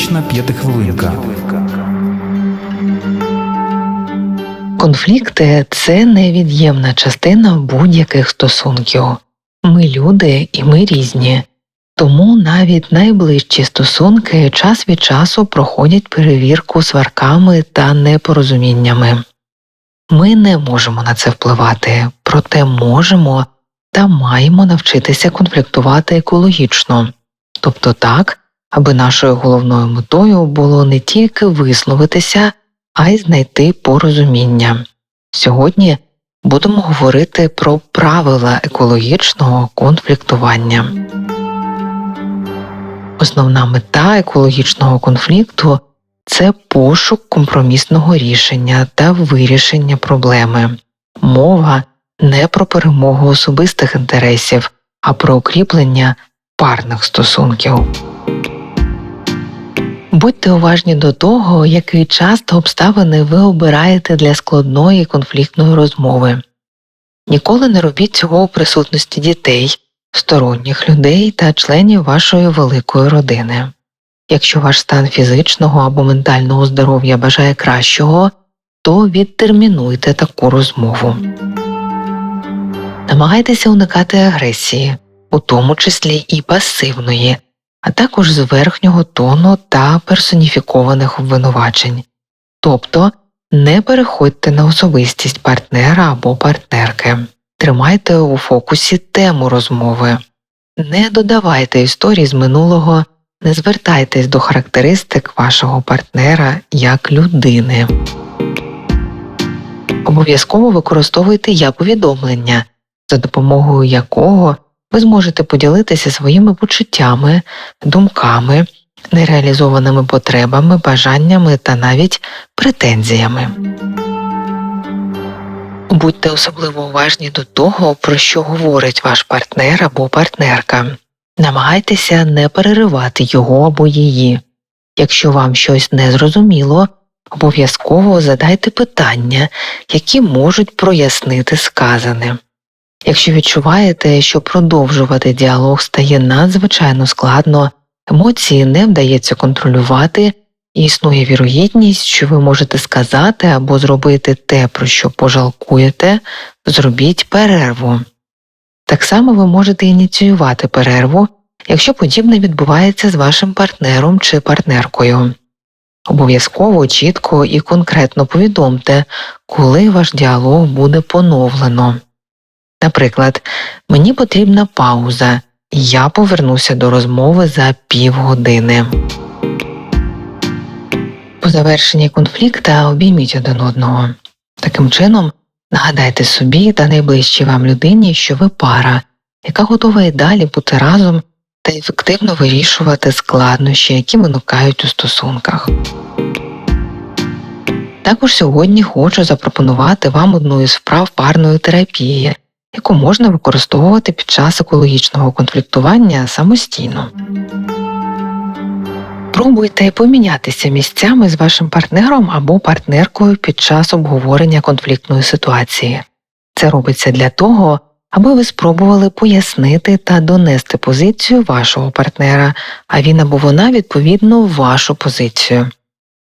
Психотерапевтична п'ятихвилинка. Конфлікти це невід'ємна частина будь-яких стосунків. Ми люди і ми різні, тому навіть найближчі стосунки час від часу проходять перевірку сварками та непорозуміннями. Ми не можемо на це впливати, проте можемо та маємо навчитися конфліктувати екологічно, тобто так, аби нашою головною метою було не тільки висловитися, а й знайти порозуміння. Сьогодні будемо говорити про правила екологічного конфліктування. Основна мета екологічного конфлікту це пошук компромісного рішення та вирішення проблеми. Мова не про перемогу особистих інтересів, а про укріплення парних стосунків. Будьте уважні до того, який час та обставини ви обираєте для складної конфліктної розмови. Ніколи не робіть цього у присутності дітей, сторонніх людей та членів вашої великої родини. Якщо ваш стан фізичного або ментального здоров'я бажає кращого, то відтермінуйте таку розмову. Намагайтеся уникати агресії, у тому числі і пасивної, а також з верхнього тону та персоніфікованих обвинувачень. Тобто не переходьте на особистість партнера або партнерки, тримайте у фокусі тему розмови, не додавайте історій з минулого, не звертайтесь до характеристик вашого партнера як людини. Обов'язково використовуйте я повідомлення, за допомогою якого ви зможете поділитися своїми почуттями, думками, нереалізованими потребами, бажаннями та навіть претензіями. Будьте особливо уважні до того, про що говорить ваш партнер або партнерка. Намагайтеся не переривати його або її. Якщо вам щось не зрозуміло, обов'язково задайте питання, які можуть прояснити сказане. Якщо відчуваєте, що продовжувати діалог стає надзвичайно складно, емоції не вдається контролювати, і існує вірогідність, що ви можете сказати або зробити те, про що пожалкуєте, зробіть перерву. Так само ви можете ініціювати перерву, якщо подібне відбувається з вашим партнером чи партнеркою. Обов'язково чітко і конкретно повідомте, коли ваш діалог буде поновлено. Наприклад, мені потрібна пауза, я повернуся до розмови за півгодини. По завершенні конфлікта обійміть один одного. Таким чином, нагадайте собі та найближчій вам людині, що ви пара, яка готова і далі бути разом та ефективно вирішувати складнощі, які виникають у стосунках. Також сьогодні хочу запропонувати вам одну із вправ парної терапії, яку можна використовувати під час екологічного конфліктування самостійно. Пробуйте помінятися місцями з вашим партнером або партнеркою під час обговорення конфліктної ситуації. Це робиться для того, аби ви спробували пояснити та донести позицію вашого партнера, а він або вона відповідно вашу позицію.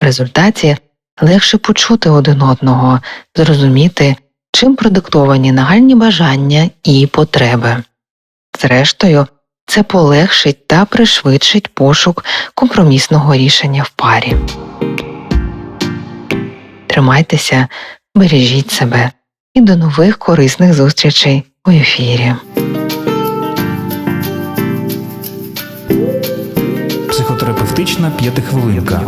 В результаті легше почути один одного, зрозуміти, чим продиктовані нагальні бажання і потреби. Зрештою, це полегшить та пришвидшить пошук компромісного рішення в парі. Тримайтеся, бережіть себе і до нових корисних зустрічей у ефірі. Психотерапевтична п'ятихвилинка.